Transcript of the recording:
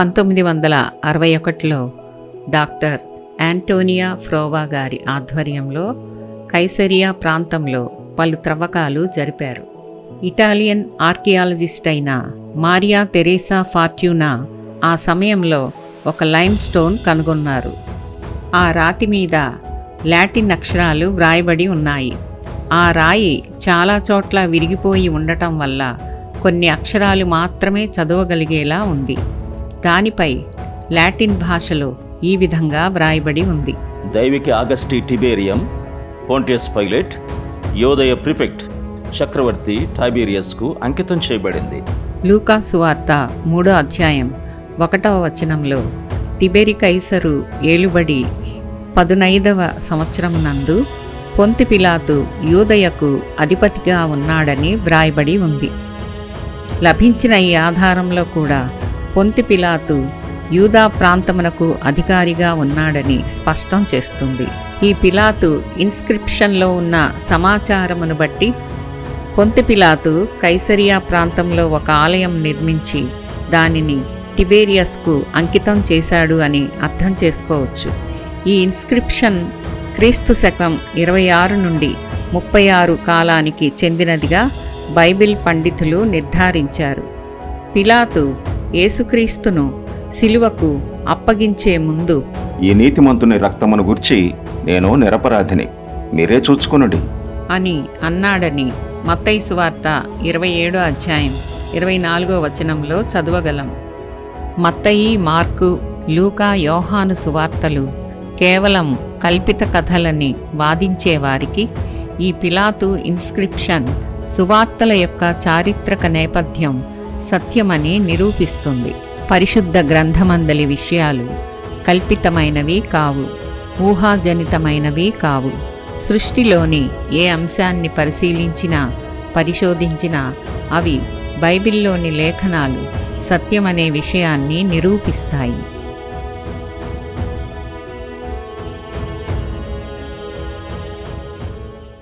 పంతొమ్మిది వందల అరవై ఒకటిలో డాక్టర్ యాంటోనియా ఫ్రోవా గారి ఆధ్వర్యంలో కైసరియా ప్రాంతంలో పలు త్రవ్వకాలు జరిపారు. ఇటాలియన్ ఆర్కియాలజిస్ట్ అయిన మారియా తెరేసా ఫార్ట్యూనా ఆ సమయంలో ఒక లైమ్ స్టోన్ కనుగొన్నారు. ఆ రాతి మీద లాటిన్ అక్షరాలు వ్రాయబడి ఉన్నాయి. ఆ రాయి చాలా చోట్ల విరిగిపోయి ఉండటం వల్ల కొన్ని అక్షరాలు మాత్రమే చదవగలిగేలా ఉంది. దానిపై లాటిన్ భాషలో ఈ విధంగా వ్రాయబడి ఉంది. దైవిక ఆగస్టి టిబేరియం పోంటియస్ పైలట్ యోదయ ప్రిఫెక్ట్ చక్రవర్తి టైబీరియస్కు అంకితం చేయబడింది. లూకా సువార్త మూడో అధ్యాయం ఒకటవ వచనంలో తిబెరి కైసరు ఏలుబడి పదునైదవ సంవత్సరం నందు పొంతి పిలాతు యూదయకు అధిపతిగా ఉన్నాడని వ్రాయబడి ఉంది. లభించిన ఈ ఆధారంలో కూడా పొంతి పిలాతు యూదా ప్రాంతమునకు అధికారిగా ఉన్నాడని స్పష్టం చేస్తుంది. ఈ పిలాతు ఇన్స్క్రిప్షన్లో ఉన్న సమాచారమును బట్టి పొంతి పిలాతు కైసరియా ప్రాంతంలో ఒక ఆలయం నిర్మించి దానిని టిబేరియస్కు అంకితం చేశాడు అని అర్థం చేసుకోవచ్చు. ఈ ఇన్స్క్రిప్షన్ క్రీస్తు శకం ఇరవై ఆరు నుండి ముప్పై ఆరు కాలానికి చెందినదిగా బైబిల్ పండితులు నిర్ధారించారు. పిలాతు యేసుక్రీస్తును సిలువకు అప్పగించే ముందు ఈ నీతిమంతుని రక్తమును గుర్చి నేను నిరపరాధిని. మీరే చూచుకొనుడి. అని అన్నాడని మత్తయి సువార్త ఇరవై ఏడో అధ్యాయం ఇరవై నాలుగో వచనంలో చదవగలం. మత్తయి మార్కు లూకా యోహాను సువార్తలు కేవలం కల్పిత కథలని వాదించేవారికి ఈ పిలాతు ఇన్స్క్రిప్షన్ సువార్తల యొక్క చారిత్రక నేపథ్యం సత్యమని నిరూపిస్తుంది. పరిశుద్ధ గ్రంథమందలి విషయాలు కల్పితమైనవి కావు. ఊహాజనితమైనవి కావు. సృష్టిలోని ఏ అంశాన్ని పరిశీలించినా పరిశోధించినా అవి బైబిల్లోని లేఖనాలు సత్యమనే విషయాన్ని నిరూపిస్తాయి.